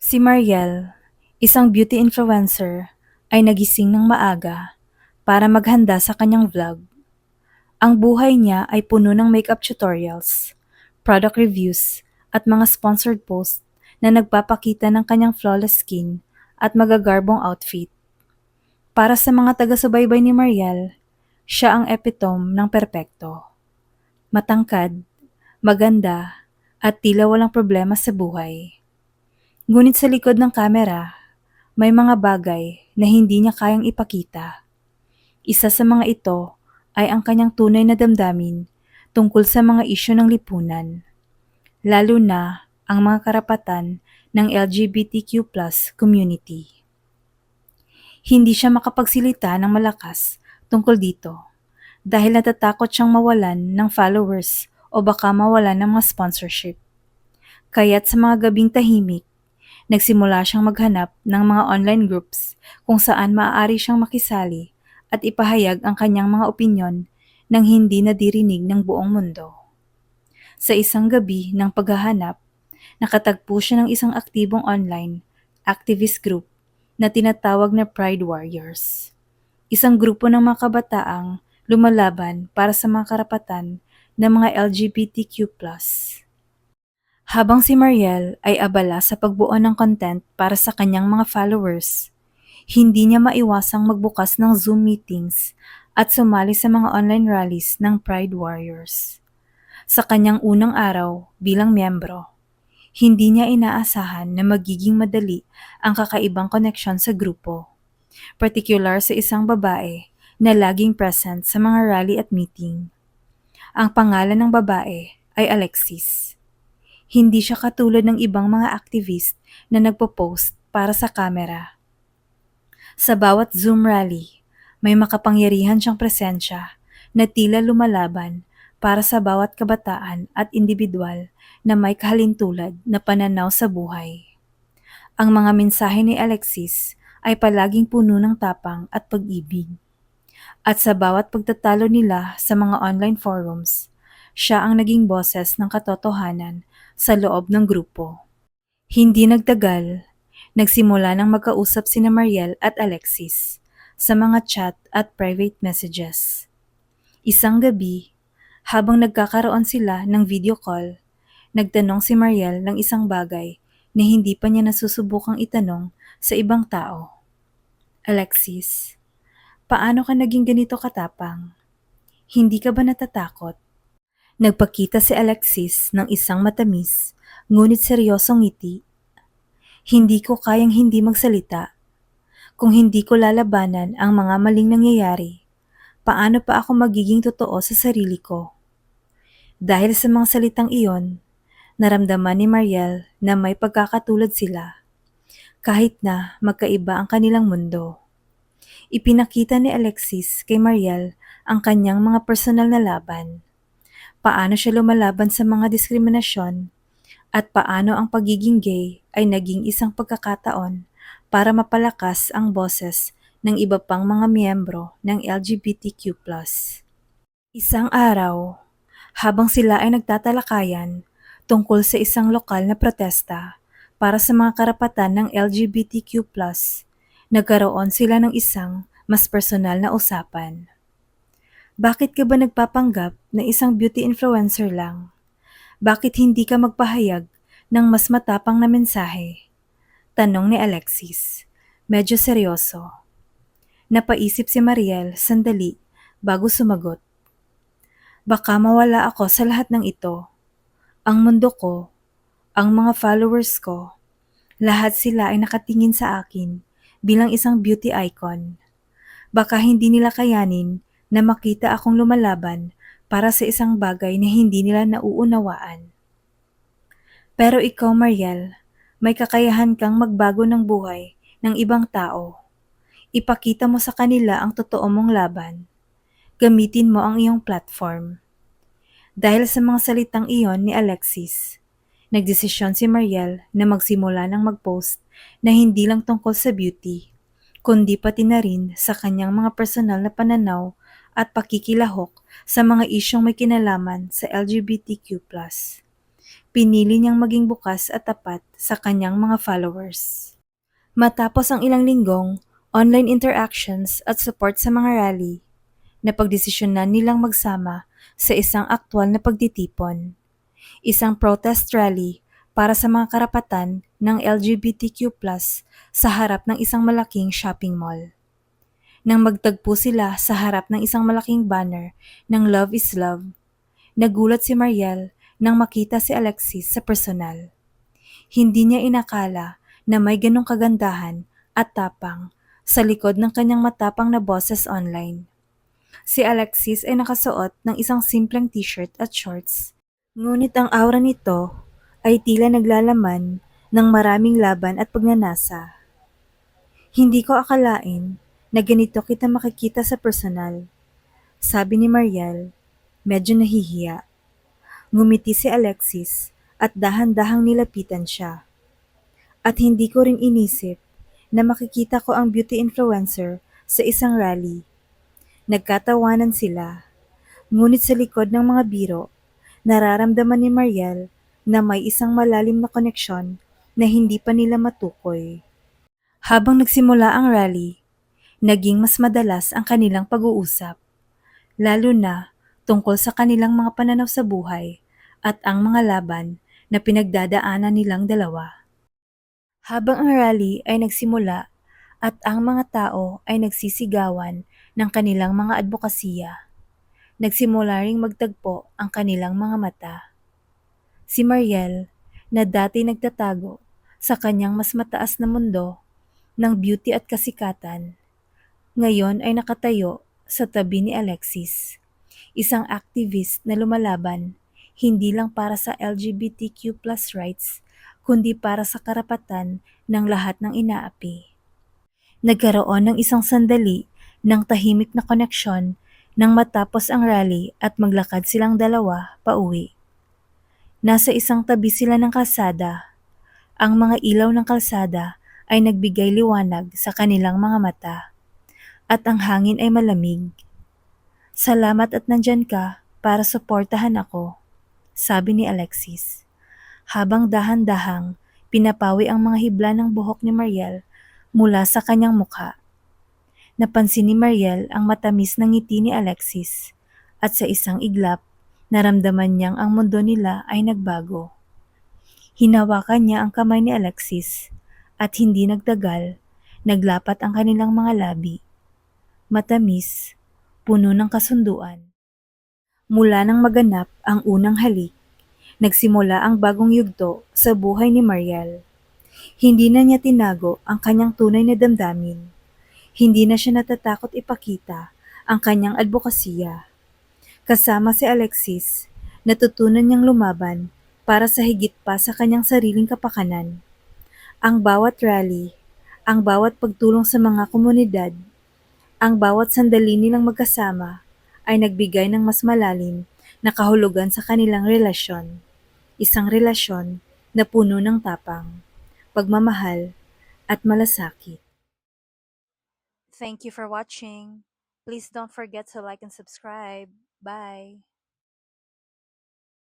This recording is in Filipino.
Si Mariel, isang beauty influencer, ay nagising ng maaga para maghanda sa kanyang vlog. Ang buhay niya ay puno ng makeup tutorials, product reviews, at mga sponsored posts na nagpapakita ng kanyang flawless skin at magagarbong outfit. Para sa mga taga-subaybay ni Mariel, siya ang epitome ng perpekto. Matangkad, maganda, at tila walang problema sa buhay. Ngunit sa likod ng kamera, may mga bagay na hindi niya kayang ipakita. Isa sa mga ito ay ang kanyang tunay na damdamin tungkol sa mga isyu ng lipunan, lalo na ang mga karapatan ng LGBTQ community. Hindi siya makapagsilita ng malakas tungkol dito dahil natatakot siyang mawalan ng followers o baka mawalan ng mga sponsorship. Kaya't sa mga gabing tahimik, nagsimula siyang maghanap ng mga online groups kung saan maaari siyang makisali at ipahayag ang kanyang mga opinyon nang hindi nadirinig ng buong mundo. Sa isang gabi ng paghahanap, nakatagpo siya ng isang aktibong online activist group na tinatawag na Pride Warriors. Isang grupo ng mga kabataang lumalaban para sa mga karapatan ng mga LGBTQ+. Habang si Mariel ay abala sa pagbuo ng content para sa kanyang mga followers, hindi niya maiwasang magbukas ng Zoom meetings at sumali sa mga online rallies ng Pride Warriors. Sa kanyang unang araw bilang miyembro, hindi niya inaasahan na magiging madali ang kakaibang koneksyon sa grupo, particular sa isang babae na laging present sa mga rally at meeting. Ang pangalan ng babae ay Alexis. Hindi siya katulad ng ibang mga activist na nagpo-post para sa kamera. Sa bawat Zoom rally, may makapangyarihan siyang presensya na tila lumalaban para sa bawat kabataan at individual na may kahalintulad na pananaw sa buhay. Ang mga mensahe ni Alexis ay palaging puno ng tapang at pag-ibig. At sa bawat pagtatalo nila sa mga online forums, siya ang naging boses ng katotohanan sa loob ng grupo. Hindi nagtagal, nagsimula nang magkausap sina Mariel at Alexis sa mga chat at private messages. Isang gabi, habang nagkakaroon sila ng video call, nagtanong si Mariel ng isang bagay na hindi pa niya nasusubukang itanong sa ibang tao. Alexis, paano ka naging ganito katapang? Hindi ka ba natatakot? Nagpakita si Alexis ng isang matamis, ngunit seryosong ngiti. Hindi ko kayang hindi magsalita. Kung hindi ko lalabanan ang mga maling nangyayari, paano pa ako magiging totoo sa sarili ko? Dahil sa mga salitang iyon, naramdaman ni Mariel na may pagkakatulad sila, kahit na magkaiba ang kanilang mundo. Ipinakita ni Alexis kay Mariel ang kanyang mga personal na laban paano siya lumalaban sa mga diskriminasyon, at paano ang pagiging gay ay naging isang pagkakataon para mapalakas ang boses ng iba pang mga miyembro ng LGBTQ+. Isang araw, habang sila ay nagtatalakayan tungkol sa isang lokal na protesta para sa mga karapatan ng LGBTQ+, nagkaroon sila ng isang mas personal na usapan. Bakit ka ba nagpapanggap na isang beauty influencer lang? Bakit hindi ka magpahayag ng mas matapang na mensahe? Tanong ni Alexis. Medyo seryoso. Napaisip si Mariel sandali bago sumagot. Baka mawala ako sa lahat ng ito. Ang mundo ko, ang mga followers ko, lahat sila ay nakatingin sa akin bilang isang beauty icon. Baka hindi nila kayanin na makita akong lumalaban para sa isang bagay na hindi nila nauunawaan. Pero ikaw, Mariel, may kakayahan kang magbago ng buhay ng ibang tao. Ipakita mo sa kanila ang totoo mong laban. Gamitin mo ang iyong platform. Dahil sa mga salitang iyon ni Alexis, nagdesisyon si Mariel na magsimula ng mag-post na hindi lang tungkol sa beauty, kundi pati na rin sa kanyang mga personal na pananaw at pakikilahok sa mga isyong may kinalaman sa LGBTQ+. pinili niyang maging bukas at tapat sa kanyang mga followers. Matapos ang ilang linggong online interactions at support sa mga rally, napagdesisyonan nilang magsama sa isang aktwal na pagtitipon. Isang protest rally para sa mga karapatan ng LGBTQ+ sa harap ng isang malaking shopping mall. Nang magtagpo sila sa harap ng isang malaking banner ng Love is Love, nagulat si Mariel nang makita si Alexis sa personal. Hindi niya inakala na may ganong kagandahan at tapang sa likod ng kanyang matapang na boses online. Si Alexis ay nakasuot ng isang simpleng t-shirt at shorts. Ngunit ang aura nito ay tila naglalaman ng maraming laban at pagnanasa. Hindi ko akalain na ganito kita makikita sa personal. Sabi ni Mariel, medyo nahihiya. Ngumiti si Alexis at dahan-dahang nilapitan siya. At hindi ko rin inisip na makikita ko ang beauty influencer sa isang rally. Nagkatawanan sila. Ngunit sa likod ng mga biro, nararamdaman ni Mariel na may isang malalim na koneksyon na hindi pa nila matukoy. Habang nagsimula ang rally, naging mas madalas ang kanilang pag-uusap, lalo na tungkol sa kanilang mga pananaw sa buhay at ang mga laban na pinagdadaanan nilang dalawa. Habang ang rally ay nagsimula at ang mga tao ay nagsisigawan ng kanilang mga advokasya, nagsimula ring magtagpo ang kanilang mga mata. Si Mariel, na dati nagtatago sa kanyang mas mataas na mundo ng beauty at kasikatan, ngayon ay nakatayo sa tabi ni Alexis, isang activist na lumalaban hindi lang para sa LGBTQ plus rights, kundi para sa karapatan ng lahat ng inaapi. Nagkaroon ng isang sandali ng tahimik na koneksyon nang matapos ang rally at maglakad silang dalawa pauwi. Nasa isang tabi sila ng kalsada. Ang mga ilaw ng kalsada ay nagbigay liwanag sa kanilang mga mata. At ang hangin ay malamig. Salamat at nandyan ka para suportahan ako, sabi ni Alexis. Habang dahan-dahang pinapawi ang mga hibla ng buhok ni Mariel mula sa kanyang mukha. Napansin ni Mariel ang matamis na ngiti ni Alexis at sa isang iglap, naramdaman niyang ang mundo nila ay nagbago. Hinawakan niya ang kamay ni Alexis at hindi nagtagal, naglapat ang kanilang mga labi. Matamis, puno ng kasunduan. Mula nang maganap ang unang halik, nagsimula ang bagong yugto sa buhay ni Mariel. Hindi na niya tinago ang kanyang tunay na damdamin. Hindi na siya natatakot ipakita ang kanyang advokasya. Kasama si Alexis, natutunan niyang lumaban para sa higit pa sa kanyang sariling kapakanan. Ang bawat rally, ang bawat pagtulong sa mga komunidad, ang bawat sandali nilang magkasama ay nagbigay ng mas malalim na kahulugan sa kanilang relasyon. Isang relasyon na puno ng tapang, pagmamahal, at malasakit. Thank you for watching. Please don't forget to like and subscribe. Bye.